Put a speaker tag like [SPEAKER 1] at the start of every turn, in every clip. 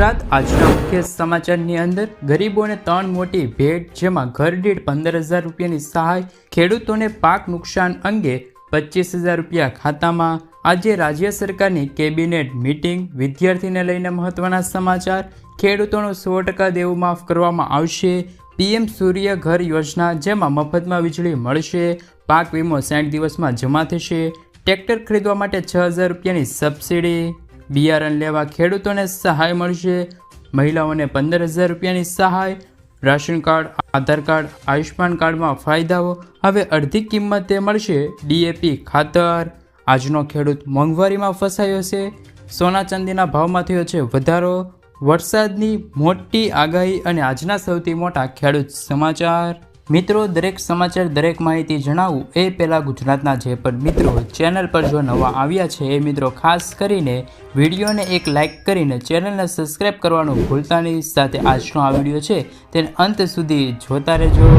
[SPEAKER 1] ગુજરાત, આજના મુખ્ય સમાચારની અંદર, ગરીબોને ત્રણ મોટી ભેટ, જેમાં ઘર દીઠ પંદર હજાર રૂપિયાની સહાય, ખેડૂતોને પાક નુકસાન અંગે પચીસ હજાર રૂપિયા ખાતામાં. આજે રાજ્ય સરકારની કેબિનેટ મીટિંગ, વિદ્યાર્થીને લઈને મહત્વના સમાચાર. ખેડૂતોનું સો ટકા દેવું માફ કરવામાં આવશે. પીએમ સૂર્ય ઘર યોજના, જેમાં મફતમાં વીજળી મળશે. પાક વીમો સાઠ દિવસમાં જમા થશે. ટ્રેક્ટર ખરીદવા માટે છ હજાર રૂપિયાની સબસિડી. બિયારણ લેવા ખેડૂતોને સહાય મળશે. મહિલાઓને પંદર હજાર રૂપિયાની સહાય, ration card, Aadhaar card Ayushman કાર્ડમાં ફાયદાઓ. હવે અડધી કિંમતે મળશે ડીએપી ખાતર. આજનો ખેડૂત મોંઘવારીમાં ફસાયો છે. સોના ચાંદીના ભાવમાં થયો છે વધારો. વરસાદની મોટી આગાહી અને આજના સૌથી મોટા ખેડૂત સમાચાર. મિત્રો, દરેક સમાચાર, દરેક માહિતી જણાવું એ પહેલાં ગુજરાતના જે પણ મિત્રો ચેનલ પર જો નવા આવ્યા છે, એ મિત્રો ખાસ કરીને વિડીયોને એક લાઇક કરીને ચેનલને સબસ્ક્રાઈબ કરવાનું ભૂલતા નહીં. સાથે આજનો આ વીડિયો છે, તેને અંત સુધી જોતા રહેજો.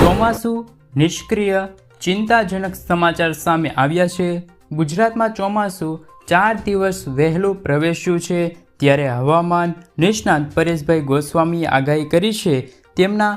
[SPEAKER 1] ચોમાસું નિષ્ક્રિય, ચિંતાજનક સમાચાર સામે આવ્યા છે. ગુજરાતમાં ચોમાસું ચાર દિવસ વહેલું પ્રવેશ્યું છે, ત્યારે હવામાન નિષ્ણાત પરેશભાઈ ગોસ્વામીએ આગાહી કરી છે, તેમના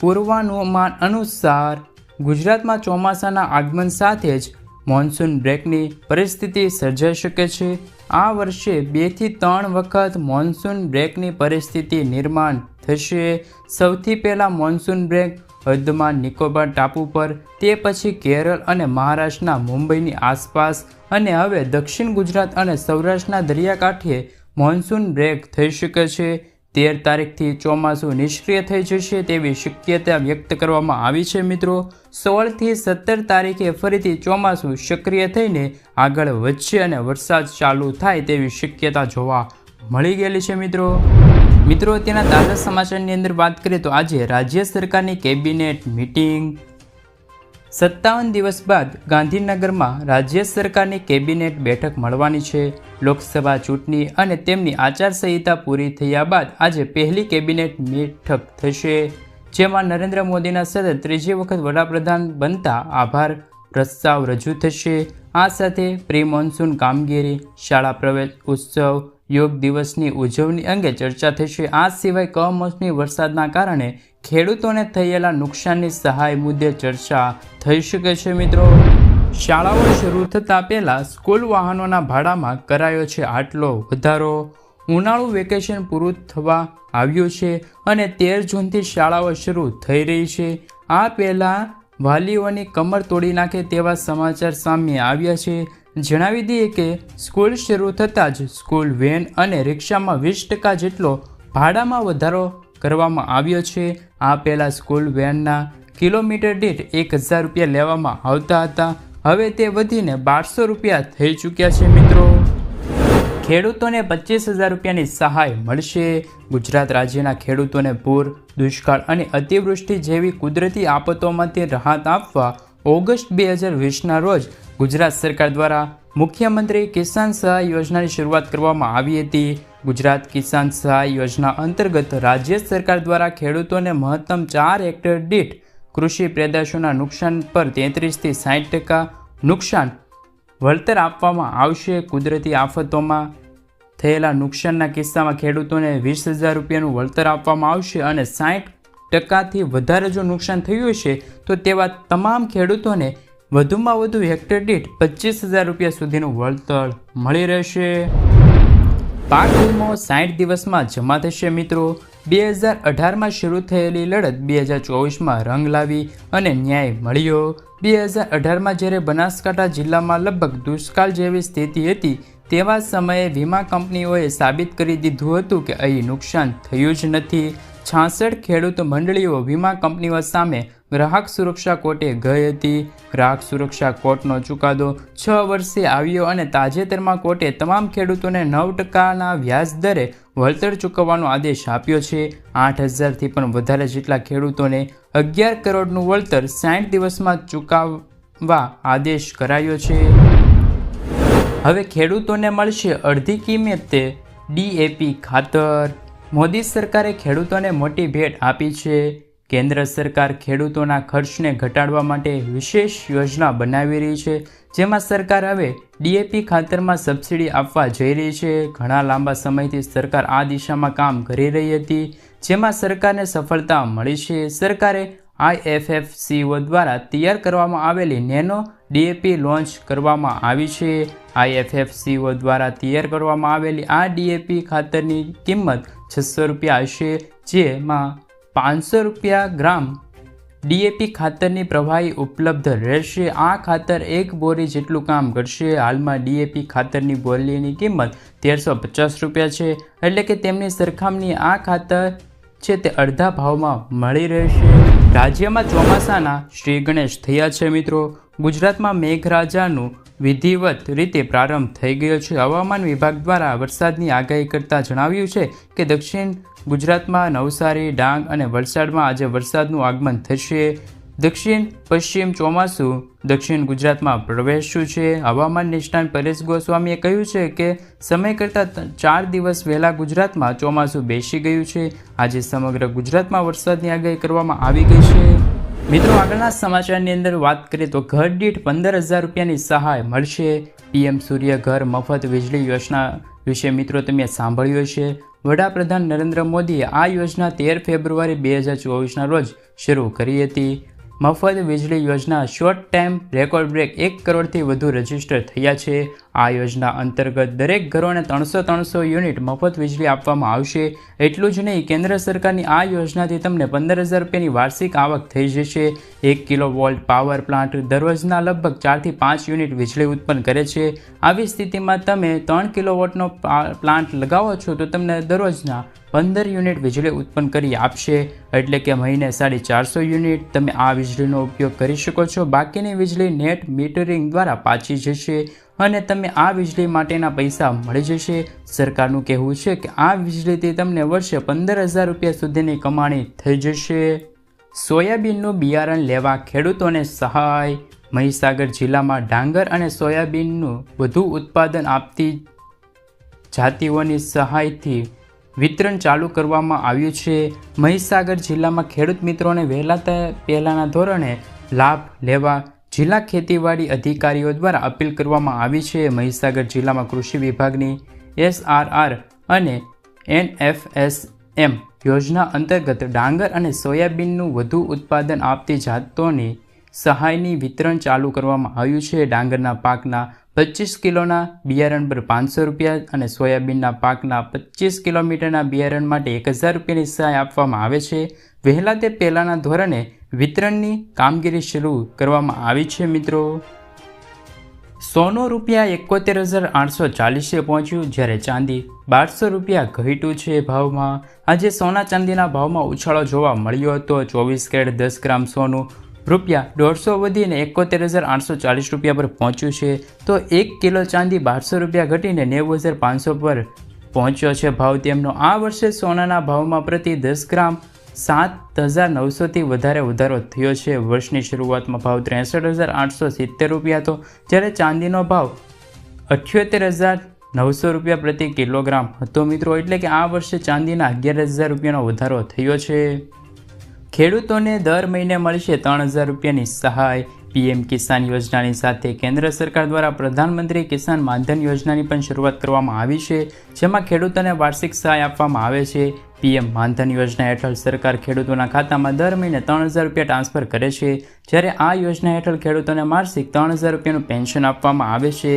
[SPEAKER 1] પૂર્વાનુમાન અનુસાર ગુજરાતમાં ચોમાસાના આગમન સાથે જ મોન્સૂન બ્રેકની પરિસ્થિતિ સર્જાઈ શકે છે. આ વર્ષે બેથી ત્રણ વખત મોન્સૂન બ્રેકની પરિસ્થિતિ નિર્માણ થશે. સૌથી પહેલાં મોન્સૂન બ્રેક હદમાન નિકોબાર ટાપુ પર, તે પછી કેરળ અને મહારાષ્ટ્રના મુંબઈની આસપાસ અને હવે દક્ષિણ ગુજરાત અને સૌરાષ્ટ્રના દરિયાકાંઠે મોન્સૂન બ્રેક થઈ શકે છે. તેર તારીખથી ચોમાસું નિષ્ક્રિય થઈ જશે તેવી શક્યતા વ્યક્ત કરવામાં આવી છે, મિત્રો. સોળથી સત્તર તારીખે ફરીથી ચોમાસું સક્રિય થઈને આગળ વધશે અને વરસાદ ચાલુ થાય તેવી શક્યતા જોવા મળી ગયેલી છે, મિત્રો. મિત્રો તેના તાજા સમાચારની અંદર વાત કરીએ તો આજે રાજ્ય સરકારની કેબિનેટ મીટિંગ સત્તાવન દિવસ બાદ ગાંધીનગરમાં રાજ્ય સરકારની કેબિનેટ બેઠક મળવાની છે. લોકસભા ચૂંટણી અને તેમની આચારસંહિતા પૂરી થયા બાદ આજે પહેલી કેબિનેટ બેઠક થશે. જેમાં નરેન્દ્ર મોદીના સતત ત્રીજી વખત વડાપ્રધાન બનતા આભાર પ્રસ્તાવ રજૂ થશે. આ સાથે પ્રી મોન્સૂન કામગીરી, શાળા પ્રવેશ ઉત્સવ યોગ દિવસની ઉજવણી અંગે ચર્ચા થશે. આ સિવાય કમોસમી વરસાદના કારણે ખેડૂતોને થયેલા નુકસાનની સહાય મુદ્દે ચર્ચા થઈ શકે છે, મિત્રો. શાળાઓ શરૂ થતાં પહેલાં સ્કૂલ વાહનોના ભાડામાં કરાયો છે આટલો વધારો. ઉનાળુ વેકેશન પૂરું થવા આવ્યું છે અને તેર જૂનથી શાળાઓ શરૂ થઈ રહી છે. આ પહેલાં વાલીઓની કમર તોડી નાખે તેવા સમાચાર સામે આવ્યા છે. જણાવી દઈએ કે સ્કૂલ શરૂ થતાં જ સ્કૂલ વેન અને રિક્ષામાં વીસ ટકા જેટલો ભાડામાં વધારો કરવામાં આવ્યો છે. આ પહેલાં સ્કૂલ વેનના કિલોમીટર દીઠ એક હજાર રૂપિયા લેવામાં આવતા હતા. હવે તે વધીને બારસો રૂપિયા થઈ ચૂક્યા છે મિત્રો. ખેડૂતોને પચીસ હજાર રૂપિયાની સહાય મળશે. ગુજરાત રાજ્યના ખેડૂતોને પૂર, દુષ્કાળ અને અતિવૃષ્ટિ જેવી કુદરતી આફતોમાંથી રાહત આપવા ઓગસ્ટ બે હજાર વીસના રોજ ગુજરાત સરકાર દ્વારા મુખ્યમંત્રી કિસાન સહાય યોજનાની શરૂઆત કરવામાં આવી હતી. ગુજરાત કિસાન સહાય યોજના અંતર્ગત રાજ્ય સરકાર દ્વારા ખેડૂતોને મહત્તમ ચાર હેક્ટર દીઠ કૃષિ પેદાશોના નુકસાન પર તેત્રીસથી સાઠ ટકા નુકસાન વળતર આપવામાં આવશે. કુદરતી આફતોમાં થયેલા નુકસાનના કિસ્સામાં ખેડૂતોને વીસ હજાર રૂપિયાનું વળતર આપવામાં આવશે અને સાઠ ટકાથી વધારે જો નુકસાન થયું હશે, તો તેવા તમામ ખેડૂતોને વધુમાં વધુ હેક્ટર દીઠ પચીસ હજાર રૂપિયા સુધીનું વળતર મળી રહેશે. પાક વીમો સાઠ દિવસમાં જમા થશે મિત્રો. બે હજાર અઢારમાં શરૂ થયેલી લડત બે હજાર ચોવીસમાં રંગ લાવી અને ન્યાય મળ્યો. બે હજાર અઢારમાં જ્યારે બનાસકાંઠા જિલ્લામાં લગભગ દુષ્કાળ જેવી સ્થિતિ હતી, તેવા સમયે વીમા કંપનીઓએ સાબિત કરી દીધું હતું કે અહીં નુકસાન થયું જ નથી. છાસઠ ખેડૂત મંડળીઓ વીમા કંપનીઓ સામે ગ્રાહક સુરક્ષા કોર્ટે ગઈ હતી. ગ્રાહક સુરક્ષા કોર્ટનો ચુકાદો છ વર્ષે આવ્યો અને તાજેતરમાં કોર્ટે તમામ ખેડૂતોને નવ ટકાના વ્યાજ દરે વળતર ચૂકવવાનો આદેશ આપ્યો છે. આઠ હજારથી પણ વધારે જેટલા ખેડૂતોને અગિયાર કરોડનું વળતર સાઠ દિવસમાં ચૂકવવા આદેશ કરાયો છે. હવે ખેડૂતોને મળશે અડધી કિંમતે ડીએપી ખાતર. મોદી સરકારે ખેડૂતોને મોટી ભેટ આપી છે. કેન્દ્ર સરકાર ખેડૂતોના ખર્ચને ઘટાડવા માટે વિશેષ યોજના બનાવી રહી છે. જેમાં સરકાર હવે ડીએપી ખાતરમાં સબસિડી આપવા જઈ રહી છે. ઘણા લાંબા સમયથી સરકાર આ દિશામાં કામ કરી રહી હતી, જેમાં સરકારને સફળતા મળી છે. સરકારે આઈએફએફસીઓ દ્વારા તૈયાર કરવામાં આવેલી નેનો ડીએપી લોન્ચ કરવામાં આવી છે. આઈએફએફસીઓ દ્વારા તૈયાર કરવામાં આવેલી આ ડીએપી ખાતરની કિંમત છસો રૂપિયા હશે, જેમાં પાંચસો રૂપિયા ગ્રામ ડીએપી ખાતરની પ્રવાહી ઉપલબ્ધ રહેશે. આ ખાતર એક બોરી જેટલું કામ કરશે. હાલમાં ડીએપી ખાતરની બોરીની કિંમત તેરસો પચાસ રૂપિયા છે. એટલે કે તેમની સરખામણી આ ખાતર છે તે અડધા ભાવમાં મળી રહેશે. રાજ્યમાં ચોમાસાના શ્રી ગણેશ થયા છે મિત્રો. ગુજરાતમાં મેઘરાજાનું વિધિવત રીતે પ્રારંભ થઈ ગયો છે. હવામાન વિભાગ દ્વારા વરસાદની આગાહી કરતાં જણાવ્યું છે કે દક્ષિણ ગુજરાતમાં નવસારી, ડાંગ અને વલસાડમાં આજે વરસાદનું આગમન થશે. દક્ષિણ, પશ્ચિમ ચોમાસું, દક્ષિણ ગુજરાતમાં પ્રવેશ્યું છે. હવામાન નિષ્ણાંત પરેશ ગોસ્વામીએ કહ્યું છે કે સમય કરતાં ચાર દિવસ વહેલા ગુજરાતમાં ચોમાસું બેસી ગયું છે. આજે સમગ્ર ગુજરાતમાં વરસાદની આગાહી કરવામાં આવી ગઈ છે. મિત્રો, આગળના સમાચારની અંદર વાત કરીએ તો ઘર દીઠ પંદર હજાર રૂપિયાની સહાય મળશે. પીએમ સૂર્ય ઘર મફત વીજળી યોજના વિશે મિત્રો તમે સાંભળ્યું હશે. વડાપ્રધાન નરેન્દ્ર મોદીએ આ યોજના તેર ફેબ્રુઆરી બે હજાર ચોવીસના રોજ શરૂ કરી હતી. મફત વીજળી યોજના શોર્ટ ટાઈમ રેકોર્ડ બ્રેક એક કરોડથી વધુ રજિસ્ટર થયા છે. આ યોજના અંતર્ગત દરેક ઘરોને ત્રણસો ત્રણસો યુનિટ મફત વીજળી આપવામાં આવશે. એટલું જ નહીં, કેન્દ્ર સરકારની આ યોજનાથી તમને પંદર હજાર રૂપિયાની વાર્ષિક આવક થઈ જશે. એક કિલો વોલ્ટ પાવર પ્લાન્ટ દરરોજના લગભગ ચારથી પાંચ યુનિટ વીજળી ઉત્પન્ન કરે છે. આવી સ્થિતિમાં તમે ત્રણ કિલો વોટનો પ્લાન્ટ લગાવો છો તો તમને દરરોજના પંદર યુનિટ વીજળી ઉત્પન્ન કરી આપશે, એટલે કે મહિને સાડી ચારસો યુનિટ. તમે આ વીજળીનો ઉપયોગ કરી શકો છો. બાકીની વીજળી નેટ મીટરિંગ દ્વારા પાછી જશે અને તમે આ વીજળી માટેના પૈસા મળી જશે. સરકારનું કહેવું છે કે આ વીજળીથી તમને વર્ષે પંદર હજાર રૂપિયા સુધીની કમાણી થઈ જશે. સોયાબીનનું બિયારણ લેવા ખેડૂતોને સહાય. મહીસાગર જિલ્લામાં ડાંગર અને સોયાબીનનું વધુ ઉત્પાદન આપતી જાતિઓની સહાયથી વિતરણ ચાલુ કરવામાં આવ્યું છે. મહીસાગર જિલ્લામાં ખેડૂત મિત્રોને વહેલા પહેલાંના ધોરણે લાભ લેવા જિલ્લા ખેતીવાડી અધિકારીઓ દ્વારા અપીલ કરવામાં આવી છે. મહીસાગર જિલ્લામાં કૃષિ વિભાગની એસઆરઆર અને એનએફએસએમ યોજના અંતર્ગત ડાંગર અને સોયાબીનનું વધુ ઉત્પાદન આપતી જાતોની સહાયની વિતરણ ચાલુ કરવામાં આવ્યું છે. ડાંગરના પાકના પચીસ કિલોના બિયારણ પર પાંચસો રૂપિયા અને સોયાબીનના પાકના પચીસ કિલોમીટરના બિયારણ માટે એક હજાર રૂપિયાની સહાય આપવામાં આવે છે. વહેલા તે પહેલાંના ધોરણે વિતરણની કામગીરી શરૂ કરવામાં આવી છે, મિત્રો. સોનો રૂપિયા એકોતેર હજાર આઠસો ચાલીસે પહોંચ્યું જ્યારે ચાંદી બારસો રૂપિયા ઘટ્યું છે ભાવમાં. આજે સોના ચાંદીના ભાવમાં ઉછાળો જોવા મળ્યો હતો. ચોવીસ કેરેટ દસ ગ્રામ સોનું રૂપિયા દોઢસો વધીને એકોતેર હજાર આઠસો ચાલીસ રૂપિયા પર પહોંચ્યું છે. તો એક કિલો ચાંદી બારસો રૂપિયા ઘટીને નેવું હજાર પાંચસો પર પહોંચ્યો છે ભાવ. તેમનો આ વર્ષે સોનાના ભાવમાં પ્રતિ દસ ગ્રામ સાત હજાર નવસોથી વધારે વધારો થયો છે. વર્ષની શરૂઆતમાં ભાવ ત્રેસઠ હજાર આઠસો સિત્તેર રૂપિયા હતો. જ્યારે ચાંદીનો ભાવ અઠ્યોતેર હજાર નવસો રૂપિયા પ્રતિ કિલોગ્રામ હતો મિત્રો. એટલે કે આ વર્ષે ચાંદીના અગિયાર હજાર રૂપિયાનો વધારો થયો છે. ખેડૂતોને દર મહિને મળશે ત્રણ હજાર રૂપિયાની સહાય. પીએમ કિસાન યોજનાની સાથે કેન્દ્ર સરકાર દ્વારા પ્રધાનમંત્રી કિસાન માનધન યોજનાની પણ શરૂઆત કરવામાં આવી છે, જેમાં ખેડૂતોને વાર્ષિક સહાય આપવામાં આવે છે. પીએમ માનધન યોજના હેઠળ સરકાર ખેડૂતોના ખાતામાં દર મહિને ત્રણ હજાર રૂપિયા ટ્રાન્સફર કરે છે, જ્યારે આ યોજના હેઠળ ખેડૂતોને માસિક ત્રણ હજાર રૂપિયાનું પેન્શન આપવામાં આવે છે.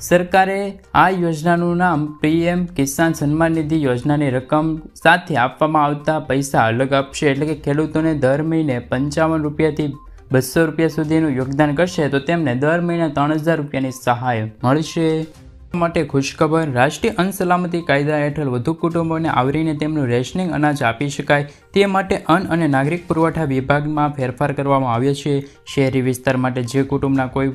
[SPEAKER 1] સરકારે આ યોજનાનું નામ પીએમ કિસાન સન્માન નિધિ યોજનાની રકમ સાથે આપવામાં આવતા પૈસા અલગ આપશે. એટલે કે ખેડૂતોને દર મહિને પંચાવન રૂપિયાથી બસો રૂપિયા સુધીનું યોગદાન કરશે, તો તેમને દર મહિને ત્રણ હજાર રૂપિયાની સહાય મળશે. માટે ખુશખબર, રાષ્ટ્રીય અન્ન સલામતી કાયદા હેઠળ વધુ કુટુંબોને આવરીને તેમનું રેશનિંગ અનાજ આપી શકાય. તે માટે અન્ન અને નાગરિક પુરવઠા વિભાગમાં ફેરફાર કરવામાં આવ્યો છે. શહેરી વિસ્તાર માટે જે કુટુંબના કોઈ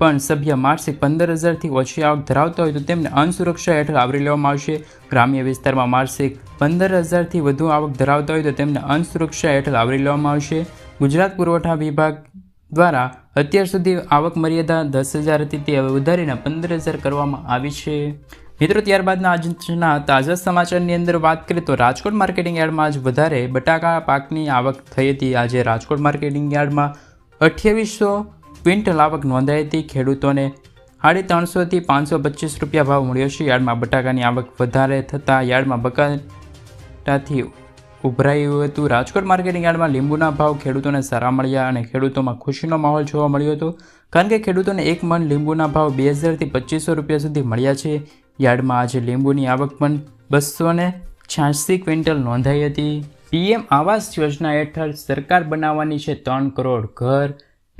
[SPEAKER 1] પણ સભ્ય માસિક પંદર હજારથી ઓછી આવક ધરાવતા હોય તો તેમને અનસુરક્ષા હેઠળ આવરી લેવામાં આવશે. ગ્રામ્ય વિસ્તારમાં માસિક પંદર હજારથી વધુ આવક ધરાવતા હોય તો તેમને અનસુરક્ષા હેઠળ આવરી લેવામાં આવશે. ગુજરાત પુરવઠા વિભાગ દ્વારા અત્યાર સુધી આવક મર્યાદા દસ હજાર હતી તે હવે વધારીને પંદર હજાર કરવામાં આવી છે. મિત્રો, ત્યારબાદના આજના તાજા સમાચારની અંદર વાત કરીએ તો રાજકોટ માર્કેટિંગ યાર્ડમાં આજ વધારે બટાકા પાકની આવક થઈ હતી. આજે રાજકોટ માર્કેટિંગ યાર્ડમાં અઠ્યાવીસો ક્વિન્ટલ આવક નોંધાઈ હતી ખેડૂતોને સાડી ત્રણસોથી પાંચસો પચીસ રૂપિયા ભાવ મળ્યો છે. યાર્ડમાં બટાકાની આવક વધારે થતાં યાર્ડમાં બકાટાથી ઉભરાયું હતું. રાજકોટ માર્કેટિંગ યાર્ડમાં લીંબુના ભાવ ખેડૂતોને સારા મળ્યા અને ખેડૂતોમાં ખુશીનો માહોલ જોવા મળ્યો હતો. કારણ કે ખેડૂતોને એક મણ લીંબુના ભાવ બે હજારથી પચીસો રૂપિયા સુધી મળ્યા છે. યાર્ડમાં આજે લીંબુની આવક પણ બસો ને છ્યાસી ક્વિન્ટલ નોંધાઈ હતી. પીએમ આવાસ યોજના હેઠળ સરકાર બનાવવાની છે ત્રણ કરોડ ઘર.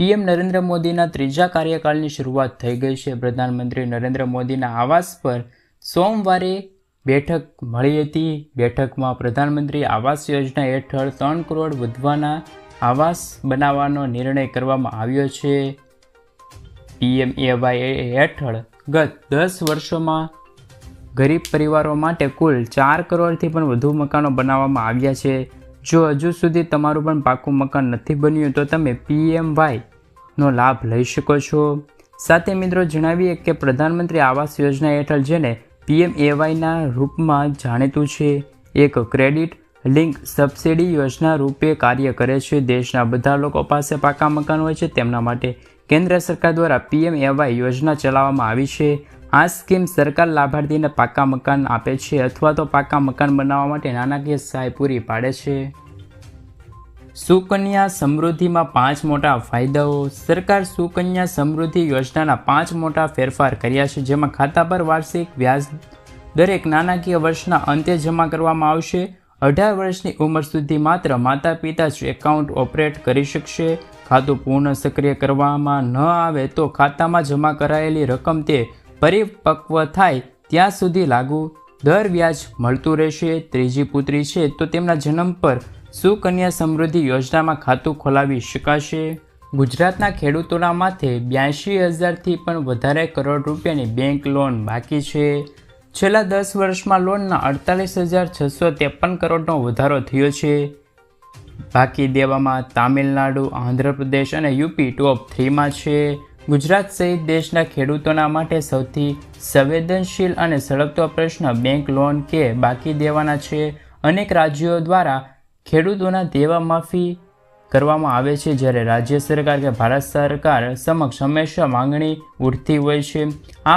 [SPEAKER 1] પીએમ નરેન્દ્ર મોદીના ત્રીજા કાર્યકાળની શરૂઆત થઈ ગઈ છે. પ્રધાનમંત્રી નરેન્દ્ર મોદીના આવાસ પર સોમવારે બેઠક મળી હતી. બેઠકમાં પ્રધાનમંત્રી આવાસ યોજના હેઠળ ત્રણ કરોડ વધવાના આવાસ બનાવવાનો નિર્ણય કરવામાં આવ્યો છે. પીએમએવાય હેઠળ ગત દસ વર્ષોમાં ગરીબ પરિવારો માટે કુલ ચાર કરોડથી પણ વધુ મકાનો બનાવવામાં આવ્યા છે. જો હજુ સુધી તમારું પણ પાકું મકાન નથી બન્યું, તો તમે પીએમવાય નો લાભ લઈ શકો છો. સાથે મિત્રો જણાવીએ કે પ્રધાનમંત્રી આવાસ યોજના હેઠળ જેને પીએમ એવાયના રૂપમાં જાણીતું છે, એક ક્રેડિટ લિંક સબસિડી યોજના રૂપે કાર્ય કરે છે. દેશના બધા લોકો પાસે પાકા મકાન હોય છે, તેમના માટે કેન્દ્ર સરકાર દ્વારા પીએમ એવાય યોજના ચલાવવામાં આવી છે. આ સ્કીમ સરકાર લાભાર્થીને પાકા મકાન આપે છે અથવા તો પાકા મકાન બનાવવા માટે નાણાકીય સહાય પૂરી પાડે છે. સુકન્યા સમૃદ્ધિમાં પાંચ મોટા ફાયદાઓ. સરકાર સુકન્યા સમૃદ્ધિ યોજનાના પાંચ મોટા ફેરફાર કર્યા છે, જેમાં ખાતા પર વાર્ષિક વ્યાજ દરેક નાણાકીય વર્ષના અંતે જમા કરવામાં આવશે. અઢાર વર્ષની ઉંમર સુધી માત્ર માતા પિતા જ એકાઉન્ટ ઓપરેટ કરી શકશે. ખાતું પૂર્ણ સક્રિય કરવામાં ન આવે તો ખાતામાં જમા કરાયેલી રકમ તે પરિપક્વ થાય ત્યાં સુધી લાગુ દર વ્યાજ મળતું રહેશે. ત્રીજી પુત્રી છે તો તેમના જન્મ પર સુકન્યા સમૃદ્ધિ યોજનામાં ખાતું ખોલાવી શકાશે? ગુજરાતના ખેડૂતોના માથે બ્યાસી હજારથી પણ વધારે કરોડ રૂપિયાની બેંક લોન બાકી છે. છેલ્લા દસ વર્ષમાં લોનના અડતાલીસ હજાર છસો ત્રેપન કરોડનો વધારો થયો છે. બાકી દેવામાં તામિલનાડુ, આંધ્રપ્રદેશ અને યુપી ટોપ થ્રીમાં છે. ગુજરાત સહિત દેશના ખેડૂતોના માટે સૌથી સંવેદનશીલ અને સળગતો પ્રશ્ન બેંક લોન કે બાકી દેવાના છે. અનેક રાજ્યો દ્વારા ખેડૂતોના દેવા માફી કરવામાં આવે છે જ્યારે રાજ્ય સરકાર કે ભારત સરકાર સમક્ષ હંમેશા માંગણી ઉઠતી હોય છે. આ